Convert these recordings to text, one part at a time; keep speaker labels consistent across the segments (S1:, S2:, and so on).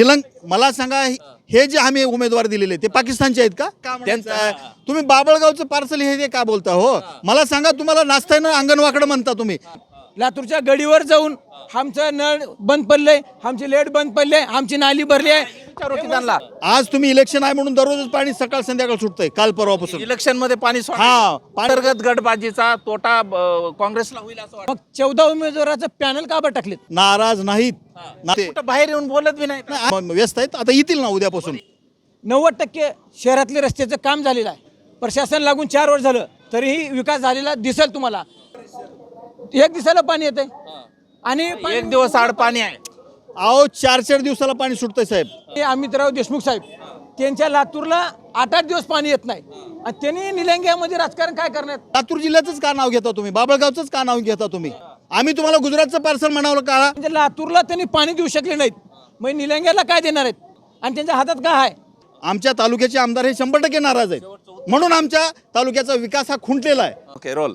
S1: निलंग मला सांगा हे- जे आम्ही उमेदवार दिलेले ते पाकिस्तानचे आहेत का? आहे? तुम्ही बाबळगावचं पार्सल हे का बोलता हो? मला सांगा तुम्हाला नाचताना अंगणवाकडं म्हणता तुम्ही.
S2: लातूरच्या गडीवर जाऊन आमचं नळ बंद पडलंय आमची लाइट बंद पडली आमची नाली भरली आहे. त्यांना.
S1: आज तुम्ही इलेक्शन आहे म्हणून दररोजच पाणी सकाळ संध्याकाळ सुटतंय काल परवापासून.
S3: इलेक्शनमध्ये पाणी
S1: हा,
S3: अंतर्गत गटबाजीचा तोटा अ, काँग्रेसला होईल असं वाटतं.
S2: मग चौदा उमेदवाराचं पॅनल का बरं टाकलेत
S1: नाराज नाहीत. ना- ते-
S3: कुठं बाहेर येऊन बोलत बी नाही
S1: नाही, म- व्यस्त आहेत. आता येतील ना उद्यापासून.
S2: नव्वद टक्के शहरातले रस्त्याचं काम झालेलं आहे. प्रशासन लागून चार वर्ष झालं तरीही विकास झालेला दिसेल तुम्हाला. एक दिवसाला पाणी येतंय. आणि
S3: एक दिवस आड पाणी आहे.
S1: अहो चार चार दिवसाला पाणी सुटतंय साहेब.
S2: ते अमितराव देशमुख साहेब त्यांच्या लातूरला आठ आठ दिवस पाणी येत नाही. आणि त्यांनी निलंग्यामध्ये राजकारण काय करण्यात?
S1: लातूर जिल्ह्याचंच का नाव घेता तुम्ही? बाबळगावचंच का नाव घेता तुम्ही? आम्ही तुम्हाला गुजरातचं पार्सल म्हणावलं का
S2: म्हणजे लातूरला त्यांनी पाणी देऊ शकले नाहीत. मग निलंग्याला काय देणार आहेत? आणि त्यांच्या हातात काय आहे?
S1: आमच्या तालुक्याचे आमदार हे शंभर टक्के नाराज आहेत. म्हणून आमच्या तालुक्याचा विकास हा खुंटलेला आहे.
S3: ओके रोल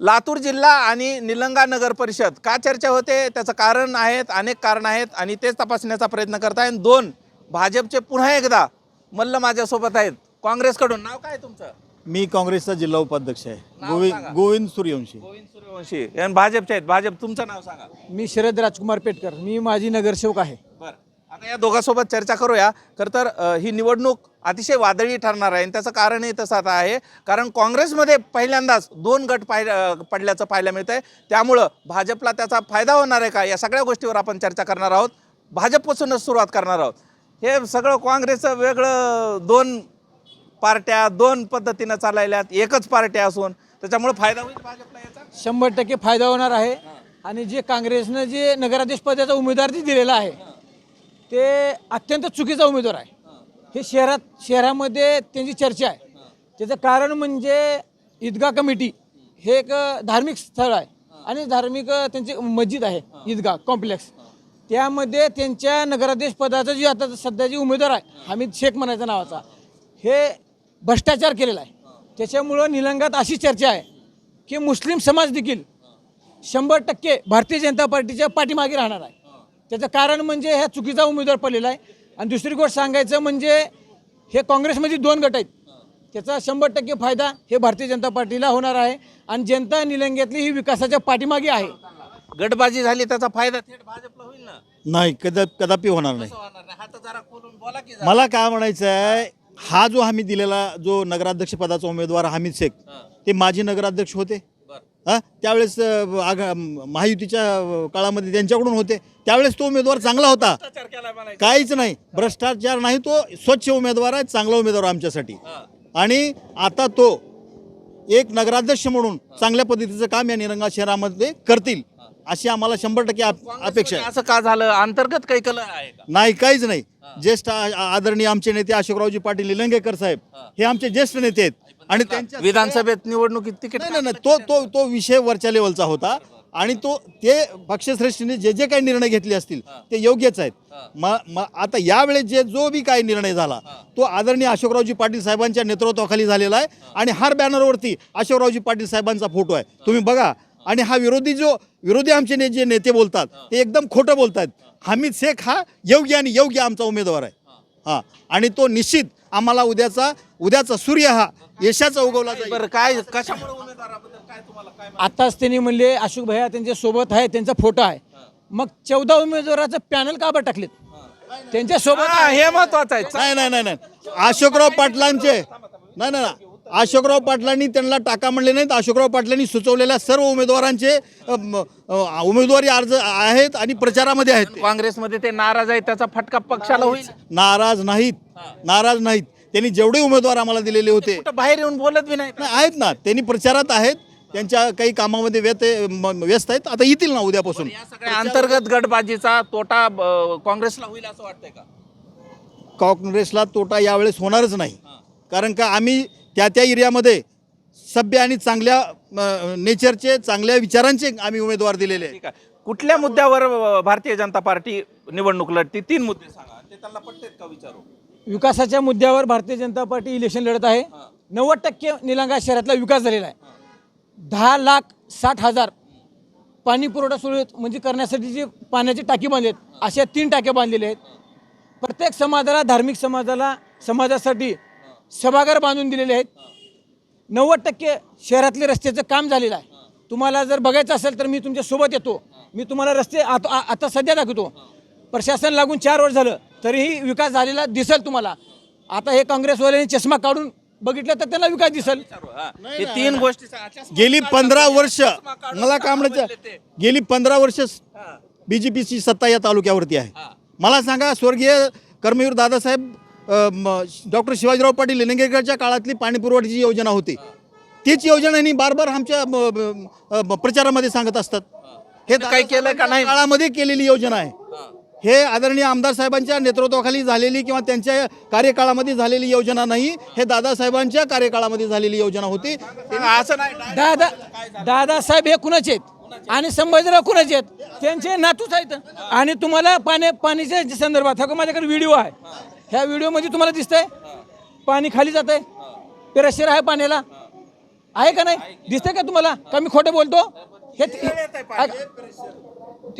S3: लातूर जिल्हा आणि निलंगा नगर परिषद. का चर्चा होते? त्याचं कारण आहेत अनेक कारण आहेत आणि तेच तपासण्याचा प्रयत्न करताय. आणि दोन भाजपचे पुन्हा एकदा मल्ल माझ्यासोबत आहेत. काँग्रेसकडून नाव काय तुमचं?
S1: मी काँग्रेसचा जिल्हा उपाध्यक्ष आहे.
S3: नाव
S1: गोविंद
S3: सांगा.
S1: गोविंद सूर्यवंशी.
S3: गोविंद सूर्यवंशी. आणि भाजपचे आहेत. भाजप तुमचं नाव सांगा.
S2: मी शरद राजकुमार पेटकर. मी माझी नगरसेवक आहे.
S3: बरं. या दोघांसोबत चर्चा करूया. खरं तर ही निवडणूक अतिशय वादळी ठरणार आहे आणि त्याचं कारणही तसं आता आहे. कारण काँग्रेसमध्ये पहिल्यांदाच दोन गट पाय पडल्याचं पाहायला मिळतं आहे त्यामुळं भाजपला त्याचा फायदा होणार आहे का? या सगळ्या गोष्टीवर आपण चर्चा करणार आहोत. भाजपपासूनच सुरुवात करणार आहोत. हे सगळं काँग्रेसचं वेगळं दोन पार्ट्या दोन पद्धतीनं चालायल्यात एकच पार्ट्या असून त्याच्यामुळे फायदा होईल भाजपला याचा?
S2: शंभर टक्के फायदा होणार आहे. आणि जे काँग्रेसनं जे नगराध्यक्षपदाचा उमेदवार जे दिलेला आहे ते अत्यंत चुकीचा उमेदवार आहे. हे शहरात शहरामध्ये त्यांची चर्चा आहे. त्याचं कारण म्हणजे ईदगाह कमिटी हे एक धार्मिक स्थळ आहे आणि धार्मिक त्यांची मस्जिद आहे ईदगाह कॉम्प्लेक्स. त्यामध्ये त्यांच्या नगराध्यक्ष पदाचा जे आता सध्याचे उमेदवार आहे हमीद शेख म्हणायचा नावाचा हे भ्रष्टाचार केलेला आहे. त्याच्यामुळं निलंगात अशी चर्चा आहे की मुस्लिम समाज देखील शंभर टक्के भारतीय जनता पार्टीच्या पाठीमागे राहणार आहे. त्याचं कारण म्हणजे ह्या चुकीचा उमेदवार पडलेला आहे. आणि दुसरी गोष्ट सांगायचं म्हणजे हे काँग्रेसमध्ये दोन गट आहेत. त्याचा शंभर टक्के फायदा हे भारतीय जनता पार्टीला होणार आहे. आणि जनता निलंग्यातली ही विकासाच्या पाठीमागे आहे.
S3: गटबाजी झाली त्याचा फायदा थेट भाजपला होईल ना?
S1: नाही कदा कदापि होणार नाही.
S3: होणार नाही? हात जरा खोलून बोला की जरा.
S1: मला काय म्हणायचं आहे हा जो आम्ही दिलेला जो नगराध्यक्ष पदाचा उमेदवार हमीद शेख ते माजी नगराध्यक्ष होते? हा? त्यावेळेस आघा महायुतीच्या काळामध्ये त्यांच्याकडून होते. त्यावेळेस तो उमेदवार चांगला होता. काहीच नाही. भ्रष्टाचार नाही तो स्वच्छ उमेदवार आहे चांगला उमेदवार आमच्यासाठी. आणि आता तो एक नगराध्यक्ष म्हणून चांगल्या पद्धतीचं काम या निरंगा शहरामध्ये करतील. अशी आम्हाला शंभर टक्के आप- अपेक्षा आहे.
S3: असं का झालं? अंतर्गत काही कल आहे का?
S1: नाही काहीच नाही. ज्येष्ठ आ- आदरणीय आमचे नेते अशोकरावजी पाटील निलंगेकर साहेब हे. आमचे ज्येष्ठ नेते आहेत. आणि त्यांच्या
S3: विधानसभेत निवडणुकीत तिकीट
S1: नाही नाही नाही, तो तो तो विषय वरच्या लेवलचा होता. आणि तो ते पक्षश्रेष्ठीने जे जे काही निर्णय घेतले असतील ते योग्यच आहेत. म म- आता यावेळेस जे जो बी काही निर्णय झाला तो आदरणीय अशोकरावजी पाटील साहेबांच्या नेतृत्वाखाली झालेला आहे. आणि हर बॅनरवरती अशोकरावजी पाटील साहेबांचा फोटो आहे. तुम्ही बघा आणि हा विरोधी जो विरोधी आमचे ने जे नेते बोलतात ते एकदम खोटं बोलतात हमीद शेख हा योग्य आणि योग्य आमचा उमेदवार आहे. हा. आणि तो निश्चित आम्हाला उद्याचा उद्याचा सूर्य हा यशाचा उगवला
S3: बरं काय कशामुळे उमेदवाराबद्दल काय तुम्हाला काय
S2: आताच त्यांनी म्हणले अशोक भैया त्यांच्यासोबत आहे त्यांचा फोटो आहे. मग चौदा उमेदवाराचं पॅनल का बरं टाकलेत? त्यांच्यासोबत
S3: हा, महत्वाचं आहे.
S1: नाही नाही नाही नाही. अशोकराव पाटलांचे. नाही नाही नाही. अशोकराव पाटलांनी त्यांना टाका म्हणले नाहीत. अशोकराव पाटलांनी सुचवलेल्या सर्व उमेदवारांचे उमेदवारी अर्ज आहेत आणि प्रचारामध्ये आहेत.
S3: काँग्रेसमध्ये ते नाराज आहे त्याचा फटका पक्षाला होईल?
S1: नाराज नाहीत. नाराज नाहीत. त्यांनी जेवढे उमेदवार आम्हाला दिलेले होते.
S3: बाहेर येऊन बोलत बी नाही
S1: आहेत ना. त्यांनी प्रचारात आहेत. त्यांच्या काही कामामध्ये व्यस्त आहेत. आता येतील ना उद्यापासून.
S3: सगळ्या अंतर्गत गटबाजीचा तोटा काँग्रेसला होईल असं वाटतंय का?
S1: काँग्रेसला तोटा यावेळेस होणारच नाही. कारण का आम्ही त्या त्या एरियामध्ये सभ्य आणि चांगल्या नेचरचे चांगल्या विचारांचे आम्ही उमेदवार दिलेले आहेत.
S3: ठीक आहे. कुठल्या मुद्द्यावर भारतीय जनता पार्टी निवडणूक लढती? तीन मुद्दे सांगा. ते त्यांना पटतेत का विचारू?
S2: विकासाच्या मुद्द्यावर भारतीय जनता पार्टी इलेक्शन लढत आहे. नव्वद टक्के निलंगा शहरातला विकास झालेला आहे. दहा लाख साठ हजार पाणी पुरवठा सुरळीत म्हणजे करण्यासाठी जे पाण्याची टाकी बांधली आहेत अशा तीन टाक्या बांधलेल्या आहेत. प्रत्येक समाजाला धार्मिक समाजाला समाजासाठी सभागार बांधून दिलेले आहेत. नव्वद टक्के शहरातले रस्त्याचं काम झालेलं आहे. तुम्हाला जर बघायचं असेल तर मी तुमच्यासोबत येतो. मी तुम्हाला रस्ते आता आ- आता सध्या दाखवतो. प्रशासन लागून चार वर्ष झालं तरीही विकास झालेला दिसेल तुम्हाला. आता हे काँग्रेसवाल्यांनी चष्मा काढून बघितलं तर त्यांना विकास दिसेल.
S3: हा. तीन गोष्टी.
S1: गेली पंधरा वर्ष. मला काय म्हणायचं गेली पंधरा वर्ष बी जे पीची सत्ता या तालुक्यावरती आहे. मला सांगा स्वर्गीय कर्मवीर दादासाहेब डॉक्टर शिवाजीराव पाटील लिंगेकरच्या काळातली पाणी पुरवठ्याची योजना होती. तीच योजना यांनी बार बार आमच्या प्रचारामध्ये सांगत असतात. हे
S3: काही केलंय का नाही?
S1: काळामध्ये केलेली योजना आहे. हे. आदरणीय आमदार साहेबांच्या नेतृत्वाखाली झालेली किंवा त्यांच्या कार्यकाळामध्ये झालेली योजना नाही हे दादासाहेबांच्या कार्यकाळामध्ये झालेली योजना होती.
S3: असं नाही.
S2: दादा दादासाहेब हे कुणाचे आहेत? आणि संभाजीराव कुणाचे आहेत? त्यांचे नातूच आहेत. आणि तुम्हाला पाण्या पाणीच्या संदर्भात हा माझ्याकडे व्हिडिओ आहे. ह्या व्हिडिओमध्ये तुम्हाला दिसतंय पाणी खाली जात आहे पेरशीर आहे पाण्याला. आहे का नाही? दिसतंय का तुम्हाला? का मी खोटं बोलतो? हे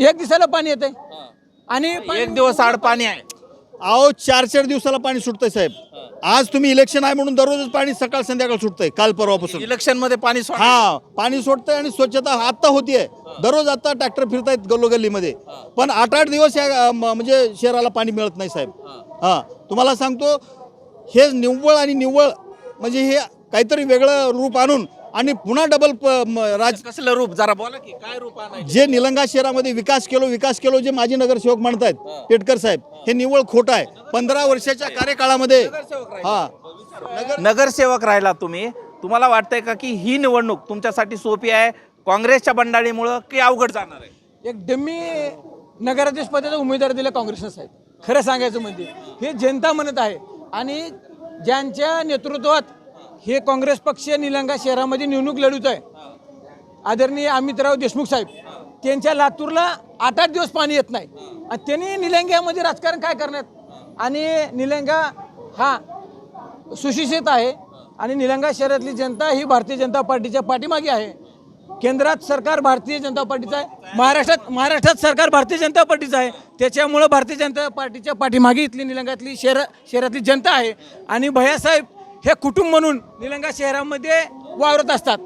S2: एक दिवसाला पाणी येतंय. आणि
S3: एक दिवस आड पाणी आहे.
S1: अहो चार चार दिवसाला पाणी सुटतंय साहेब. आज तुम्ही इलेक्शन आहे म्हणून दररोजच पाणी सकाळ संध्याकाळ सुटतंय काल परवापासून.
S3: इलेक्शनमध्ये पाणी सोड
S1: हा पाणी सोडतंय आणि स्वच्छता आत्ता होतीये. दररोज आता ट्रॅक्टर फिरतायत गल्लोगल्लीमध्ये. पण आठ आठ दिवस या अ, म- म्हणजे शहराला पाणी मिळत नाही साहेब. हा तुम्हाला सांगतो हे निव्वळ आणि निव्वळ म्हणजे हे काहीतरी वेगळं रूप आणून आणि पुन्हा डबल राज
S3: कसलं रूप? जरा बोला की काय रूप आणायचं?
S1: जे निलंगा शहरामध्ये विकास केलो विकास केलो जे माजी नगरसेवक म्हणतायत पेटकर साहेब हे निव्वळ खोटं आहे. पंधरा वर्षाच्या कार्यकाळामध्ये हा.
S3: नगरसेवक राहिला तुम्ही. तुम्हाला वाटतंय का की ही निवडणूक तुमच्यासाठी सोपी आहे काँग्रेसच्या बंडाळीमुळं की अवघड जाणार आहे?
S2: एक डम्मी नगराध्यक्ष पदाचा उमेदवार दिला काँग्रेसनं साहेब. खरं सांगायचं म्हणजे हे जनता म्हणत आहे. आणि ज्यांच्या नेतृत्वात हे काँग्रेस पक्ष निलंगा शहरामध्ये निवडणूक लढवत आहे आदरणीय अमितराव देशमुख साहेब त्यांच्या लातूरला आठ आठ दिवस पाणी येत नाही. आणि त्यांनी निलंग्यामध्ये राजकारण काय करण्यात आणि निलंगा हा सुशिक्षित आहे आणि निलंगा शहरातली जनता ही भारतीय जनता पार्टीच्या पाठीमागे आहे. केंद्रात सरकार भारतीय जनता पार्टीचं आहे. महाराष्ट्रात महाराष्ट्रात सरकार भारतीय जनता पार्टीचं आहे. त्याच्यामुळं भारतीय जनता पार्टीच्या पाठीमागे इथली निलंगातली शहर शहरातली जनता आहे. आणि भैयासाहेब हे कुटुंब म्हणून निलंगा शहरामध्ये वावरत असतात.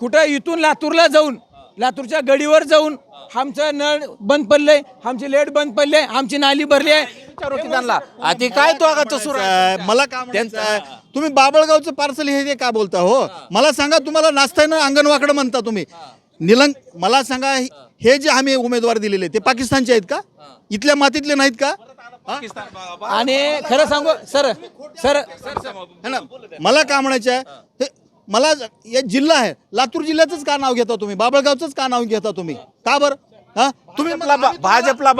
S2: कुठं इथून लातूरला जाऊन लातूरच्या गडीवर जाऊन आमचं नळ बंद पडलंय आमची लेट बंद पडली आमची नाली भरली आहे.
S3: विचारू की त्यांना. आधी काय तो आगाचं सुरू आहे?
S1: आहे, मला का आहे, तुम्ही बाबळगावचं पार्सल हे ते का बोलता हो? मला सांगा तुम्हाला नाचताना अंगणवाकडं म्हणता तुम्ही. निलंग मला सांगा हे जे आम्ही उमेदवार दिलेले ते पाकिस्तानचे आहेत का? इथल्या मातीतले नाहीत का?
S2: आणि खरं सांगू सर सर सर
S1: है ना मला का म्हणायचं आहे? हे मला हे जिल्हा आहे. लातूर जिल्ह्याचंच का नाव घेता तुम्ही? बाबळगावचंच का नाव घेता तुम्ही? का बरं? हा? तुम्ही
S3: भाजपला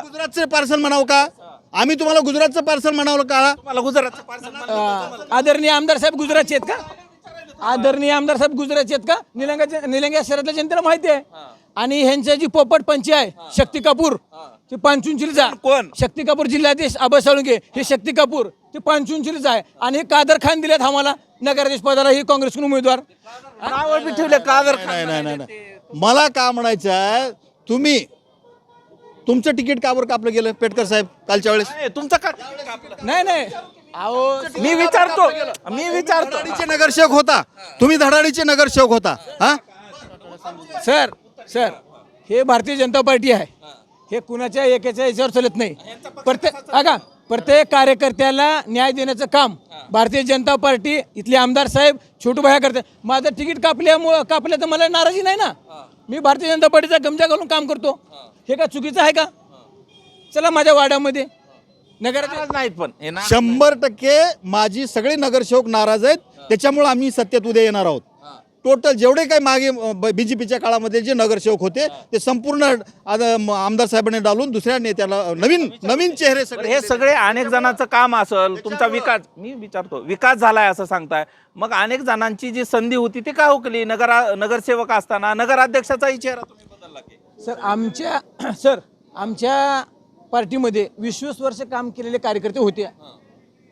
S1: गुजरातचे पार्सल म्हणावं का? आम्ही तुम्हाला गुजरातचं पार्सल म्हणावं का?
S3: तुम्हाला गुजरातचं पार्सल
S2: अं, आदरणीय आमदार साहेब गुजरातचे आहेत का? आदरणीय आमदार साहेब गुजरातचे आहेत का? निलंगा निलंगा शहरातल्या जनतेला माहिती आहे. आणि ह्यांच्या जी पोपट पंची आहे शक्ती कपूर ते पांचुंचिलीचा
S3: कोण?
S2: शक्ती कपूर जिल्हाधीश आबा साळुंके हे शक्ती कपूर ते पांचुंचिलीचा आहे आणि हे कादर खान दिलेत आम्हाला नगराध्यक्ष पदाला ही काँग्रेसकडून उमेदवार.
S3: नाव बी ठेवले कादर खान.
S1: नाही नाही नाही नाही. मला का म्हणायचं आहे तुम्ही तुमचं तिकीट का बरं कापलं गेलं पेटकर साहेब कालच्या वेळेस?
S3: नाही, तुमचं का?
S2: नाही नाही. अहो
S3: मी विचारतो. मी विचारतो.
S1: धडाडीचे नगरसेवक होता. तुम्ही धडाडीचे नगरसेवक होता. हा?
S2: सर सर हे भारतीय जनता पार्टी आहे. हे कुणाच्या एकाच्या याच्यावर चालत नाही. प्रत्येक अगा प्रत्येक कार्यकर्त्याला न्याय देण्याचं काम. भारतीय जनता पार्टी इथले आमदार साहेब छोटू भाया करते. माझं तिकीट कापल्यामुळं कापलं तर मला नाराजी नाही ना? मी भारतीय जनता पार्टीचा गमजा घालून काम करतो. हे. का चुकीचं आहे का? चला माझ्या वाड्यामध्ये. नगराध्यक्ष
S3: नाराज नाहीत पण.
S1: शंभर टक्के माझी सगळे नगरसेवक नाराज आहेत. त्याच्यामुळे आम्ही सत्तेत उद्या येणार आहोत. टोटल जेवढे काही मागे बीजेपीच्या काळामध्ये जे नगरसेवक होते ते संपूर्ण आता म- आमदार साहेबांनी डालून दुसऱ्या नेत्याला नवीन नवीन चेहरे सगळे
S3: हे सगळे अनेक जणांचं काम असेल तुमचा विकास मी विचारतो विकास झालाय असं सांगताय. मग अनेक जणांची जी संधी होती ती का हुकली? नगर नगरसेवक असताना नगराध्यक्षाचाही चेहरा तुम्ही बदलला की?
S2: सर आमच्या सर आमच्या पार्टीमध्ये वीस वीस वर्ष काम केलेले कार्यकर्ते होते.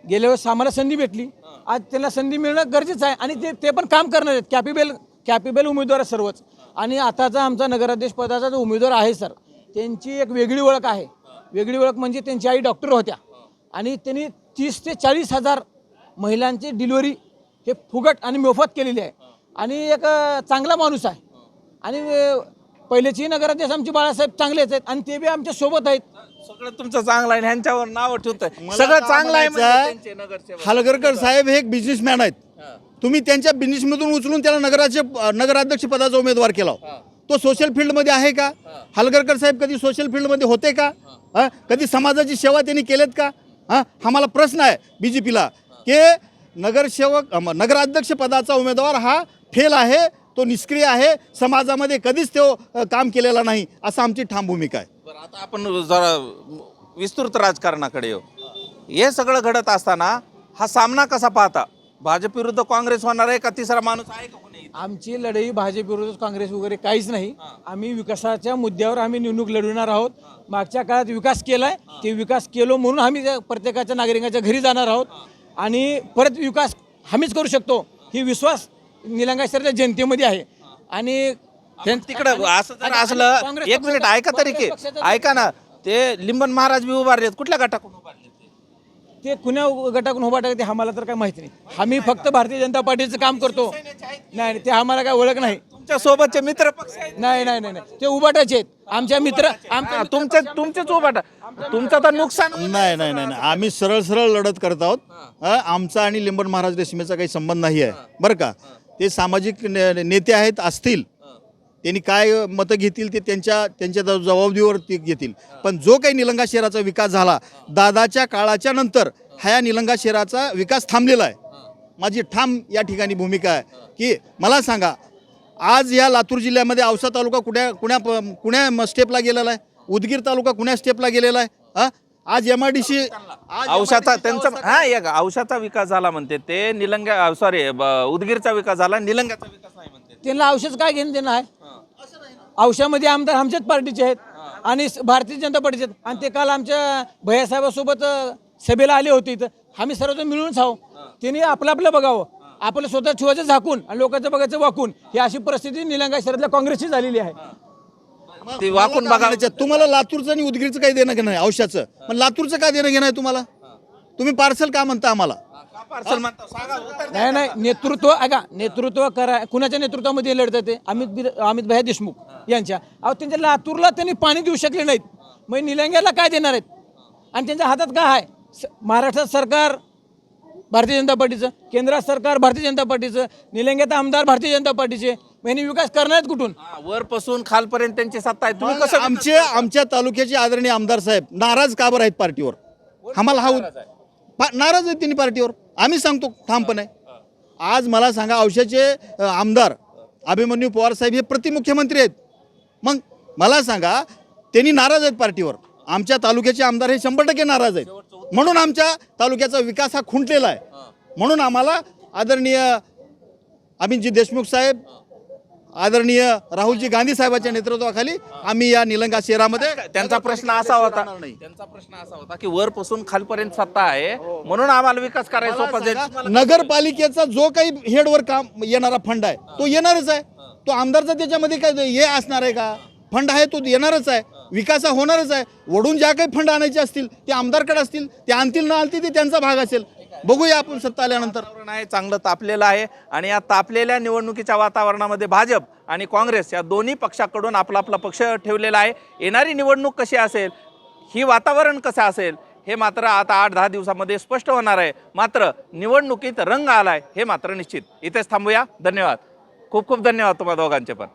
S2: गेल्या वेळेस आम्हाला संधी भेटली. आज त्यांना संधी मिळणं गरजेचं आहे. आणि ते ते पण काम करणार आहेत. कॅपेबल कॅपेबल उमेदवार आहे सर्वच. आणि आताचा आमचा नगराध्यक्ष पदाचा जो उमेदवार आहे सर त्यांची एक वेगळी ओळख आहे. वेगळी ओळख म्हणजे त्यांची आई डॉक्टर होत्या. आणि त्यांनी तीस ते चाळीस हजार महिलांची डिलिव्हरी हे फुगट आणि मोफत केलेली आहे. आणि एक चांगला माणूस आहे. आणि पहिलेची नगराध्यक्ष आमचे बाळासाहेब चांगलेच आहेत आणि ते बी आमच्यासोबत आहेत.
S3: सगळं तुमचं चांगलं आहे ह्यांच्यावर नाव ठेवतंय.
S1: मला
S3: सगळं चांगलं आहे म्हणजे
S1: म्हणायचं
S3: त्यांचे नगरसेवक.
S1: हलगरकर साहेब हे एक बिझनेसमॅन आहेत.
S3: हा.
S1: तुम्ही त्यांच्या बिझनेसमधून उचलून त्याला नगराचे नगराध्यक्ष पदाचा उमेदवार केला.
S3: हा.
S1: तो सोशल फील्डमध्ये आहे का? हलगरकर साहेब कधी सोशल फील्डमध्ये होते का? हा? कधी समाजाची सेवा त्यांनी केलेत का? हा? हा मला प्रश्न आहे बी जे पीला की नगरसेवक अम, नगराध्यक्ष पदाचा उमेदवार हा फेल आहे तो निष्क्रिय आहे समाजामध्ये कधीच तो काम केलेला नाही असं आमची ठाम भूमिका आहे.
S3: बरं आता आपण जरा विस्तृत राजकारणाकडे येऊ. हे सगळं घडत असताना हा सामना कसा पाहता? भाजप विरुद्ध काँग्रेस होणार आहे का? तिसरा माणूस आहे का कोणी
S2: आमची लढाई भाजप विरोधात काँग्रेस वगैरे काहीच नाही. आम्ही विकासाच्या मुद्द्यावर आम्ही निवडणूक लढवणार आहोत. मागच्या काळात विकास केलाय. ते विकास केलो म्हणून आम्ही त्या प्रत्येकाच्या नागरिकाच्या घरी जाणार आहोत. आणि परत विकास आम्हीच करू शकतो. ही विश्वास निलंगा शहराच्या जनतेमध्ये आहे. आणि
S3: तिकडं असं जर असलं एक मिनिट ऐका तरी की ऐका ना ते लिंबन महाराज बी उभारलेत कुठल्या गटाकडून उभारले
S2: ते? कुण्या गटाकडून उभा टाकते ते आम्हाला तर काय माहिती नाही. आम्ही फक्त भारतीय जनता पार्टीचं काम करतो. नाही? नाही, ते आम्हाला काय ओळख नाही.
S3: तुमच्या सोबतचे मित्र पक्ष आहेत?
S2: नाही नाही नाही नाही. ते उभाटाचे आहेत. आमच्या मित्र आमच्या
S3: तुमचे तुमचेच उभाटा तुमचं तर नुकसान होईल.
S1: नाही नाही नाही नाही. आम्ही सरळ सरळ लढत करत आहोत. आमचा आणि लिंबन महाराज रेशमेचा काही संबंध नाही आहे. बरं का? ते सामाजिक ने- नेते आहेत असतील. त्यांनी काय मतं घेतील ते त्यांच्या त्यांच्या जबाबदारीवर ते घेतील. पण जो काही निलंगा शहराचा विकास झाला दादाच्या काळाच्या नंतर ह्या निलंगा शहराचा विकास थांबलेला आहे. माझी ठाम या ठिकाणी भूमिका आहे की मला सांगा आज या लातूर जिल्ह्यामध्ये औसा तालुका कुण्या कुण्या कुण्या स्टेपला गेलेला आहे? उदगीर तालुका कुण्या स्टेपला गेलेला आहे? हां? आज एम आय डी सी
S3: औषधाचा त्यांचा हा एक औषधाचा विकास झाला म्हणते ते. निलंगा सॉरी उदगीरचा विकास झाला. निलंग्याचा विकास नाही म्हणते
S2: त्यांना औषध काय घेणं देणं आहे? औषधामध्ये आमदार आमच्याच पार्टीचे आहेत आणि भारतीय जनता पार्टीचे आहेत. आणि ते काल आमच्या भैयासाहेबासोबत सभेला आले होते इथं. आम्ही सर्वजण मिळून आहो. त्यांनी आपलं आपलं बघावं. आपलं स्वतः ठेवायचं झाकून आणि लोकांचं बघायचं वाकून. ही अशी परिस्थिती निलंगा शहरातल्या काँग्रेसची झालेली आहे.
S3: ते वाकून बघा.
S1: तुम्हाला लातूरचं आणि उदगीरचं काही देणं घेणं आहे औषधाचं पण लातूरचं काय देणं घेणं आहे तुम्हाला? तुम्ही पार्सल का म्हणता आम्हाला?
S3: का पार्सल म्हणता? सांगा उत्तर द्या.
S2: नाही नाही नेतृत्व ऐका नेतृत्व करा. कुणाच्या नेतृत्वामध्ये लढतात ते? अमित बिर- अमित भैया देशमुख यांच्या. अहो त्यांच्या लातूरला त्यांनी पाणी देऊ शकले नाहीत. मग निलंग्याला काय देणार आहेत? आणि त्यांच्या हातात काय आहे? स- महाराष्ट्रात सरकार भारतीय जनता पार्टीचं केंद्रात सरकार भारतीय जनता पार्टीचं निलंग्यात आमदार भारतीय जनता पार्टीचे. यांनी विकास करणार आहेत कुठून?
S3: हा, वरपासून खालपर्यंत त्यांची सत्ता आहे. तुम्ही कसं
S1: आमचे आमच्या तालुक्याचे आदरणीय आमदार साहेब नाराज का बरं आहेत पार्टीवर? आम्हाला हा पा- नाराज आहेत त्यांनी पार्टीवर. आम्ही सांगतो ठामपणे. आज मला सांगा औषधाचे अ, आमदार अभिमन्यू पवार साहेब हे प्रतिमुख्यमंत्री आहेत. मग मला सांगा त्यांनी नाराज आहेत पार्टीवर. आमच्या तालुक्याचे आमदार हे शंभर टक्के नाराज आहेत. म्हणून आमच्या तालुक्याचा विकास हा खुंटलेला आहे. म्हणून आम्हाला आदरणीय अमितजी देशमुख साहेब आदरणीय राहुलजी गांधी साहेबांच्या नेतृत्वाखाली आम्ही या निलंगा शहरामध्ये
S3: त्यांचा प्रश्न असा होता. त्यांचा प्रश्न असा होता की वरपासून खालपर्यंत सत्ता आहे. म्हणून आम्हाला विकास करायचा
S1: नगरपालिकेचा जो काही हेडवर काम येणारा फंड आहे तो येणारच आहे. तो आमदारचा त्याच्यामध्ये काय हे असणार आहे का? फंड आहे तो येणारच आहे. विकास हा होणारच आहे. वडून ज्या काही फंड आणायचे असतील ते आमदारकडे असतील ते आणतील ना आणतील ते त्यांचा भाग असेल. बघूया आपण सत्ता आल्यानंतर.
S3: वातावरण आहे चांगलं तापलेलं आहे आणि या तापलेल्या निवडणुकीच्या वातावरणामध्ये भाजप आणि काँग्रेस या दोन्ही पक्षाकडून आपला आपला पक्ष ठेवलेला आहे. येणारी निवडणूक कशी असेल ही वातावरण कसं असेल हे मात्र आता आठ दहा दिवसामध्ये स्पष्ट होणार आहे. मात्र निवडणुकीत रंग आलाय हे मात्र निश्चित. इथेच थांबूया. धन्यवाद. खूप खूप धन्यवाद तुम्हा दोघांचे पण.